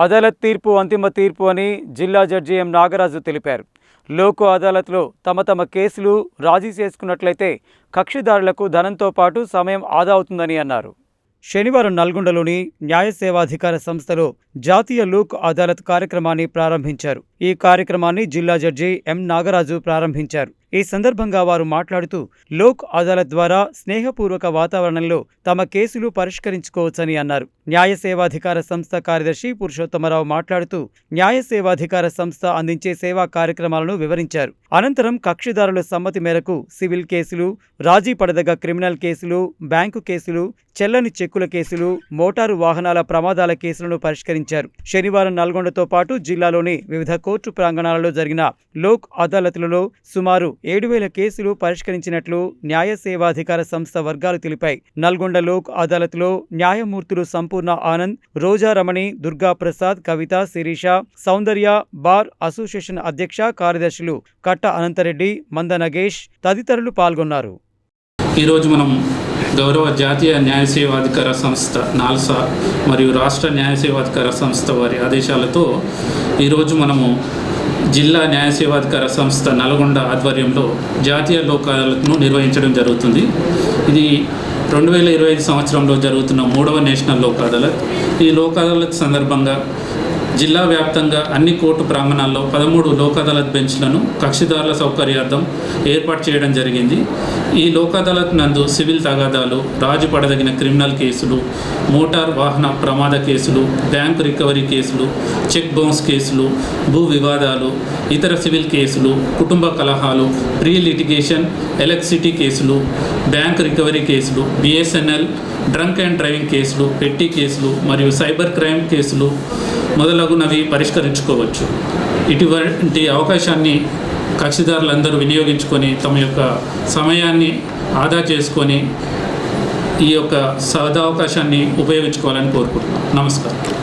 అదాలత్ తీర్పు అంతిమ తీర్పు అని జిల్లా జడ్జి ఎం నాగరాజు తెలిపారు. లోకు అదాలత్లో తమ తమ కేసులు రాజీ చేసుకున్నట్లయితే కక్షిదారులకు ధనంతో పాటు సమయం ఆదా అవుతుందని అన్నారు. శనివారం నల్గొండలోని న్యాయ సేవాధికార సంస్థలో జాతీయ లోక్ అదాలత్ కార్యక్రమాన్ని ప్రారంభించారు. ఈ కార్యక్రమాన్ని జిల్లా జడ్జి ఎం నాగరాజు ప్రారంభించారు. ఈ సందర్భంగా వారు మాట్లాడుతూ లోక్ అదాలత్ ద్వారా స్నేహపూర్వక వాతావరణంలో తమ కేసులు పరిష్కరించుకోవచ్చని అన్నారు. న్యాయ సేవాధికార సంస్థ కార్యదర్శి పురుషోత్తమరావు మాట్లాడుతూ న్యాయ సేవాధికార సంస్థ అందించే సేవా కార్యక్రమాలను వివరించారు. అనంతరం కక్షిదారుల సమ్మతి మేరకు సివిల్ కేసులు రాజీ పడదగ క్రిమినల్ కేసులు బ్యాంకు కేసులు చెల్లని చెక్కుల కేసులు మోటారు వాహనాల ప్రమాదాల కేసులను పరిష్కరించారు. శనివారం నల్గొండతో పాటు జిల్లాలోని వివిధ కోర్టు ప్రాంగణాలలో జరిగిన లోక్ అదాలత్లలో సుమారు ఏడు వేల కేసులు పరిష్కరించినట్లు న్యాయ సేవాధికార సంస్థ వర్గాలు తెలిపాయి. నల్గొండ లోక్ అదాలత్లో న్యాయమూర్తులు సంపూర్ణ ఆనంద్ రోజా రమణి దుర్గా ప్రసాద్ కవిత శిరీష సౌందర్య బార్ అసోసియేషన్ అధ్యక్ష కార్యదర్శులు కట్ట అనంతరెడ్డి మంద నగేష్ తదితరులు పాల్గొన్నారు. ఈరోజు మనం గౌరవ జాతీయ న్యాయ సేవాధికార సంస్థ నాల్సా మరియు రాష్ట్ర న్యాయ సేవాధికార సంస్థ వారి ఆదేశాలతో ఈరోజు మనము జిల్లా న్యాయ సేవాధికార సంస్థ నల్గొండ ఆధ్వర్యంలో జాతీయ లోకాలను నిర్వహించడం జరుగుతుంది. ఇది రెండు వేల ఇరవై ఐదు సంవత్సరంలో జరుగుతున్న మూడవ నేషనల్ లోక్ అదాలత్ ఈ లోక్ అదాలత్ సందర్భంగా జిల్లా వ్యాప్తంగా అన్ని కోర్టు ప్రాంగణాల్లో పదమూడు లోక్ అదాలత్ బెంచ్లను కక్షిదారుల సౌకర్యార్థం ఏర్పాటు చేయడం జరిగింది. ఈ లోక్ అదాలత్ నందు సివిల్ తగాదాలు రాజు పడదగిన క్రిమినల్ కేసులు మోటార్ వాహన ప్రమాద కేసులు బ్యాంకు రికవరీ కేసులు చెక్ బౌన్స్ కేసులు భూ వివాదాలు ఇతర సివిల్ కేసులు కుటుంబ కలహాలు ప్రీ లిటిగేషన్ ఎలక్ట్రిసిటీ కేసులు బ్యాంక్ రికవరీ కేసులు బిఎస్ఎన్ఎల్ డ్రంక్ అండ్ డ్రైవింగ్ కేసులు పెట్టి కేసులు మరియు సైబర్ క్రైమ్ కేసులు మొదలగు మొదలగునవి పరిష్కరించుకోవచ్చు. ఇటువంటి అవకాశాన్ని కక్షిదారులందరూ వినియోగించుకొని తమ యొక్క సమయాన్ని ఆదా చేసుకొని ఈ యొక్క సదావకాశాన్ని ఉపయోగించుకోవాలని కోరుకుంటున్నాను నమస్కారం.